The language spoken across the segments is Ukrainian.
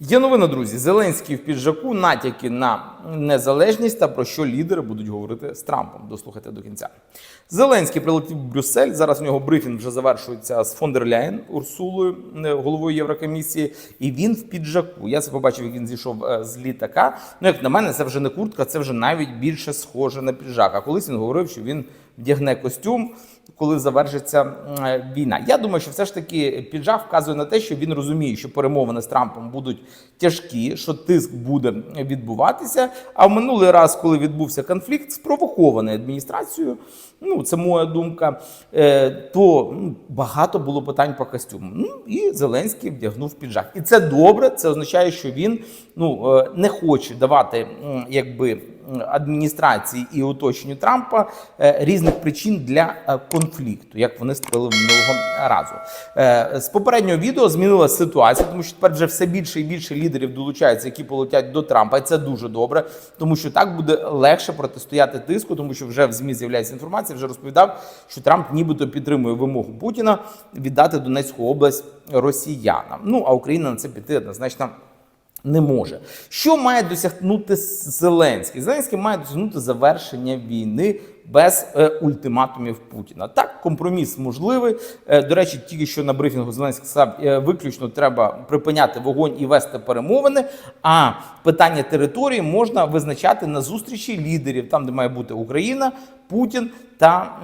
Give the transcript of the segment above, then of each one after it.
Є новина, друзі. Зеленський в піджаку натяки на незалежність та про що лідери будуть говорити з Трампом. Дослухайте до кінця. Зеленський прилетів в Брюссель. Зараз у нього брифінг вже завершується з фон дер Ляєн Урсулою, е, головою Єврокомісії. І він в піджаку. Я це побачив, як він зійшов е, з літака. Ну, як на мене, це вже не куртка, це вже навіть більше схоже на піджак. А колись він говорив, що він вдягне костюм. Коли завершиться е, війна, я думаю, що все ж таки піджак вказує на те, що він розуміє, що перемовини з Трампом будуть тяжкі, що тиск буде відбуватися. А в минулий раз, коли відбувся конфлікт, спровокований адміністрацією, ну це моя думка, е, то ну, багато було питань по костюму. Ну і Зеленський вдягнув піджак, і це добре. Це означає, що він ну е, не хоче давати якби адміністрації і оточенню Трампа е, різних причин для е, конфлікту, як вони створили минулого разу. Е, З попереднього відео змінилася ситуація, тому що тепер вже все більше і більше лідерів долучаються, які полетять до Трампа. І це дуже добре, тому що так буде легше протистояти тиску, тому що вже в змі з'являється інформація. Вже розповідав, що Трамп нібито підтримує вимогу Путіна віддати Донецьку область росіянам. Ну а Україна на це піти однозначно не може. Що має досягнути Зеленський? Зеленський має досягнути завершення війни без е, ультиматумів Путіна. Так, компроміс можливий. Е, до речі, тільки що на брифінгу Зеленський сказав, е, виключно треба припиняти вогонь і вести перемовини. А питання території можна визначати на зустрічі лідерів, там де має бути Україна, Путін та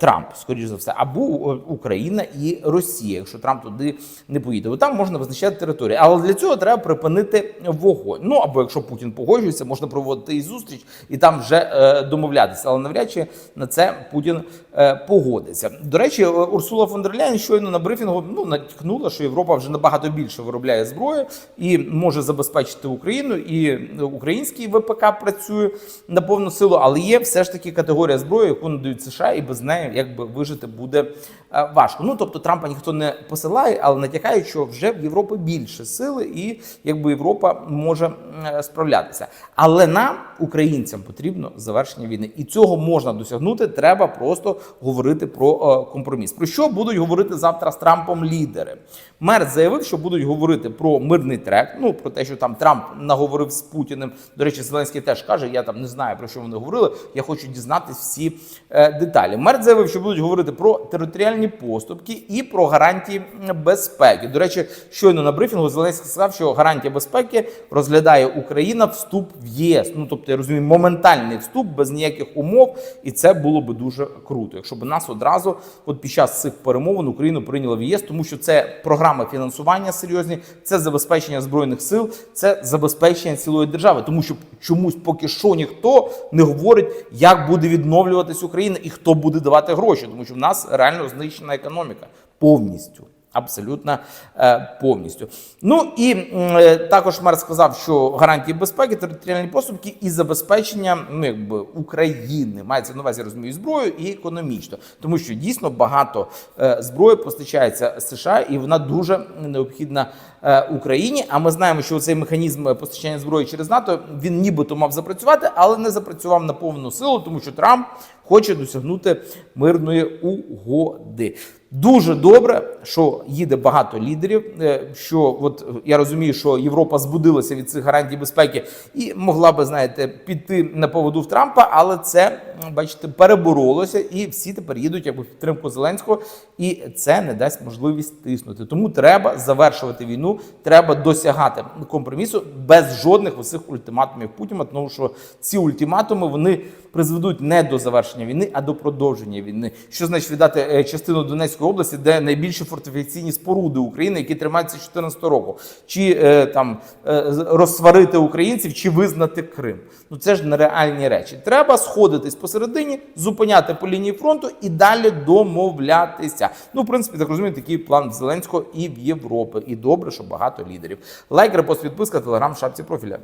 Трамп, скоріш за все, або Україна і Росія, якщо Трамп туди не поїде. Бо там можна визначати територію. Але для цього треба припинити вогонь. Ну або якщо Путін погоджується, можна проводити і зустріч і там вже домовлятися. Але навряд чи на це Путін е, погодиться. До речі, е, Урсула фон дер Ляєн щойно на брифінгу ну натякнула, що Європа вже набагато більше виробляє зброї і може забезпечити Україну, і український ВПК працює на повну силу, але є все ж таки категорія зброї, яку надають США, і без неї якби вижити буде е, важко. Ну тобто Трампа ніхто не посилає, але натякають, що вже в Європі більше сили, і якби Європа може справлятися. Але нам, українцям, потрібно завершення війни, і цього можна досягнути. Треба просто говорити про е, компроміс. Про що будуть говорити завтра з Трампом лідери? Мер заявив, що будуть говорити про мирний трек. Ну про те, що там Трамп наговорив з Путіним. До речі, Зеленський теж каже: я там не знаю про що вони говорили. Я хочу дізнатись всі е, деталі. Мер заявив, що будуть говорити про територіальні поступки і про гарантії безпеки. До речі, щойно на брифінгу Зеленський сказав, що гарантія безпеки розглядає Україна вступ в ЄС. Ну тобто я розумію, моментальний вступ без ніяких умов, і це було би дуже круто, якщо б нас одразу, от під час цих перемовин Україну прийняла в ЄС, тому що це програми фінансування серйозні, це забезпечення збройних сил, це забезпечення цілої держави, тому що чомусь поки що ніхто не говорить, як буде відновлюватись Україна і хто буде давати гроші, тому що в нас реально знищена економіка повністю. Абсолютно е, повністю. Ну і е, також мер сказав, що гарантії безпеки, територіальні поступки і забезпечення ну, якби, України мається на увазі розумію зброю і економічно, тому що дійсно багато е, зброї постачається США, і вона дуже необхідна Україні. А ми знаємо, що цей механізм постачання зброї через НАТО він нібито мав запрацювати, але не запрацював на повну силу, тому що Трамп хоче досягнути мирної угоди. Дуже добре, що їде багато лідерів. е, Що от я розумію, що Європа збудилася від цих гарантій безпеки і могла би, знаєте, піти на поводу в Трампа, але це, бачите, переборолося, і всі тепер їдуть якби в підтримку Зеленського, і це не дасть можливість тиснути. Тому треба завершувати війну, треба досягати компромісу без жодних усіх ультиматумів Путіна, тому що ці ультиматуми вони призведуть не до завершення війни, а до продовження війни. Що значить віддати е, частину Донецької області, де найбільші фортифікаційні споруди України, які тримаються з 2014 року, чи е, там е, розсварити українців, чи визнати Крим. Ну це ж нереальні речі. Треба сходитись посередині, зупиняти по лінії фронту і далі домовлятися. Ну, в принципі, так розумію, такий план Зеленського і в Європі. І добре, що багато лідерів. Лайк, репост, підписка, телеграм, шапці профіля.